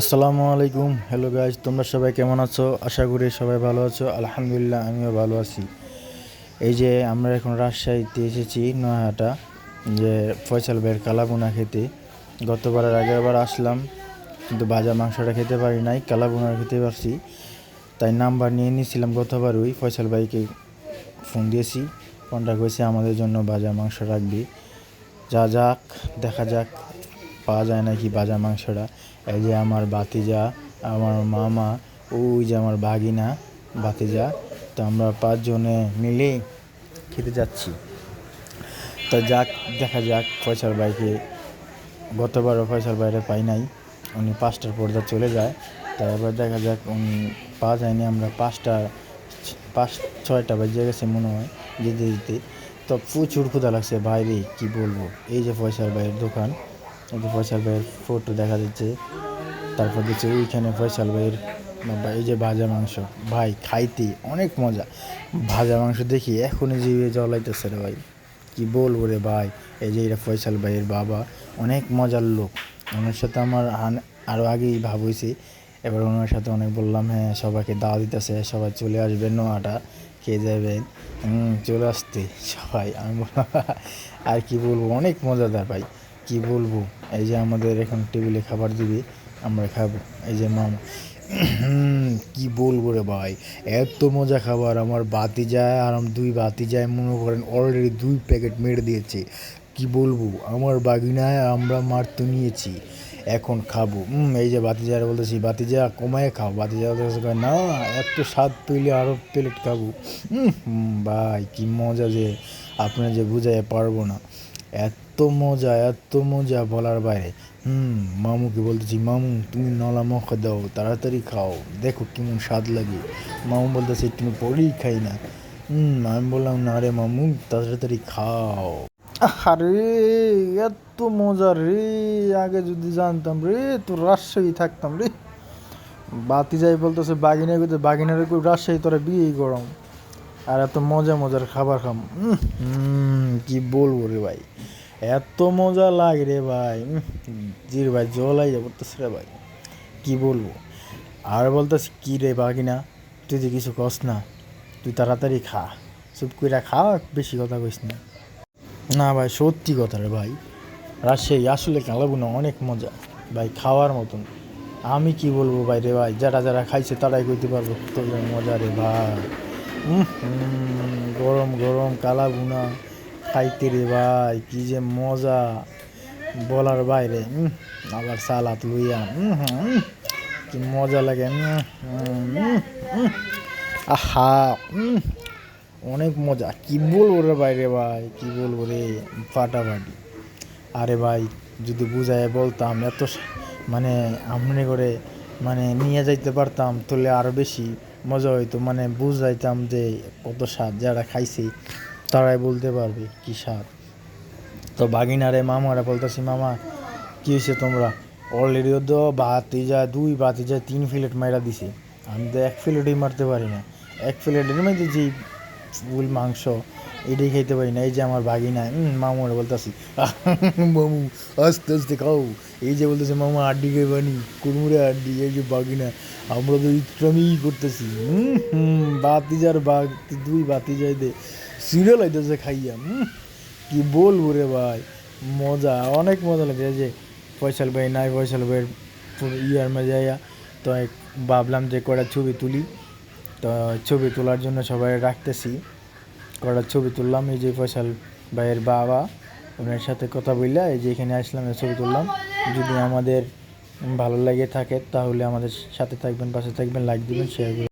আসসালামু আলাইকুম। Hello guys তোমরা সবাই কেমন আছো? আশা করি সবাই ভালো আছো। আলহামদুলিল্লাহ, আমিও ভালো আছি। এই যে আমরা এখন রাজশাহীতে এসেছি নয়াহাটা, যে ফয়সাল ভাইয়ের কালাবোনা খেতে। গতবারের আগের বার আসলাম, কিন্তু ভাজা মাংসটা খেতে পারি নাই কালাবোনা খেতে পারছি। তাই নাম্বার নিয়ে নিয়েছিলাম গতবার ওই ফয়সাল ভাইকে ফোন দিয়েছি। কন্ট্যাক্ট হয়েছে আমাদের জন্য ভাজা মাংস রাখবি। যা যাক, দেখা যাক। পাওয়া যায় নাকি ভাজা মাংসটা? এই যে আমার বাতিজা আমার মামা, ওই যে আমার বাগিনা বাতিজা তো আমরা পাঁচজনে মিলে খেতে যাচ্ছি। তো যাক, দেখা যাক, ফয়সাল ভাইকে, গতবারও ফয়সাল ভাইরে পাই নাই। উনি পাঁচটার পর্দা চলে যায়। তাই এবার দেখা যাক উনি পাওয়া যায়নি। আমরা পাঁচটা, পাঁচ, ছয়টা বাজে গেছে মনে হয়, যেতে যেতে। তো প্রচুর ক্ষুদা লাগছে বাইরে কি বলব? এই যে পয়সার বাইরের দোকান। ফয়সাল ভাইয়ের ফটো দেখা যাচ্ছে। তারপর দেখছি ওইখানে ফয়সাল ভাইয়ের বা এই যে ভাজা মাংস। ভাই, খাইতে অনেক মজা। ভাজা মাংস দেখি এখনই জিভে জলাইতেছে রে ভাই। কি বলব রে ভাই? এই যে এটা ফয়সাল ভাইয়ের বাবা, অনেক মজার লোক। ওনার সাথে আমার আরও আগেই ভাব হয়েছে এবার ওনার সাথে অনেক বললাম হ্যাঁ সবাইকে দাওয়া দিতেছে, সবাই চলে আসবে, নোয়াটা খেয়ে যাবেন। চলে আসতে সবাই, আমি বললাম, আর কি বলব, অনেক মজাদার ভাই। কি বলব? এই যে আমাদের এখন টেবিলে খাবার দিবে, আমরা খাব। এই যে মামা কি বলব রে ভাই? এত মজা খাবার। আমার বাতি যায় আর আমার দুই বাতি যায় মনে করেন অলরেডি দুই প্যাকেট মেরে দিয়েছে। কি বলব? আমার বাগিনায় আমরা মারতে নিয়েছি। এখন খাব। এই যে বাতিজা বলতেছি বাতিজা কমায় খাও। বাতিজা বলতেছে না, এত স্বাদ পেলে আরও প্লেট খাব। ভাই, কি মজা যে। আপনার যে বুঝাই পারব না। এত মজা এত মজা বলার বাইরে। হুম, মামুকে বলতেছি, মামু, তুমি নলা মখ দাও, তাড়াতাড়ি খাও, দেখো কেমন স্বাদ লাগে। মামু বলতেছে, তুমি পরেই খাই না। হুম, আমি বললাম, না রে মামু, তাড়াতাড়ি খাও। আরে এত মজা রে, আগে যদি জানতাম রে, তো রাজশাহী থাকতাম রে। বাতি যাই বলতেছে, বাগিনা করতে বাগিনারে কই, রাজশাহী তোরা বিয়েই গরম। আর এত মজা মজার খাবার খাম। কি বলব রে ভাই। এত মজা লাগে রে ভাই। উম, জির ভাই জলাই যা বলতেছে রে ভাই। কি বলব? আর বলতেছি কি রে বাগিনা? তুই তো কিছু কস না তুই তাড়াতাড়ি খা। চুপ কইরা খা বেশি কথা কইস না। না ভাই সত্যি কথা রে ভাই। রাজশাহী আসলে কালাবো না অনেক মজা। ভাই খাওয়ার মতন। আমি কি বলব ভাই রে ভাই যারা যারা খাইছে তারাই কইতে পারব তো মজা রে ভাই। গরম গরম কালা বুনা খাইতে রে ভাই, কি যে মজা। বলার বাইরে আবার সালাত লুইয়া কি মজা লাগে আহা অনেক মজা। কি বলব রে ভাই রে ভাই, কি বলব রে, ফাটাফাটি। আরে ভাই, যদি বুঝায় বলতাম, এত মানে আমনে করে মানে নিয়ে যাইতে পারতাম, তাহলে আরও বেশি মজা হইতো। মানে বুঝাইতাম যে কত স্বাদ যারা খাইছে। তারাই বলতে পারবে কি স্বাদ। তো বাগিনারে মামারা বলতেছি, মামা, কী হয়েছে তোমরা? অলরেডি তো বাতি যায়, দুই বাতি যায়, তিন প্লেট মাইরা দিছে। আমি তো এক প্লেটই মারতে পারি না। এক প্লেটের মধ্যে যে ফুল, মাংস, এটাই খেতে পারি না। এই যে আমার বাগিনা হুম মামুরা বলতেছি, মামু, আস্তে আস্তে খাও। এই যে বলতেছে, মামা, আড্ডি খাই বানি কুরমুরে আড্ডি, এই যে বাগিনা, আমরা তো ইত্রামিই করতেছি। হুম হুম বাতিজার বাগ দুই বাতি যাই দে। সিরিয়াল আইতেছে খাইয়া কি বলব রে ভাই? মজা, অনেক মজা লাগে। যে ফয়সাল ভাই নাই, ফয়সাল ভাইয়ের ইয়ার মজা আয়া, তো ভাবলাম যে কটা ছবি তুলি। তো ছবি তোলার জন্য সবাই রাখতেছি। কটা ছবি তুললাম, এই যে ফয়সাল ভাইয়ের বাবা, ওনার সাথে কথা বললা এই যে এখানে আসলাম ছবি তুললাম। যদি আমাদের ভালো লাগে থাকে, তাহলে আমাদের সাথে থাকবেন, পাশে থাকবেন লাইক দিবেন শেয়ার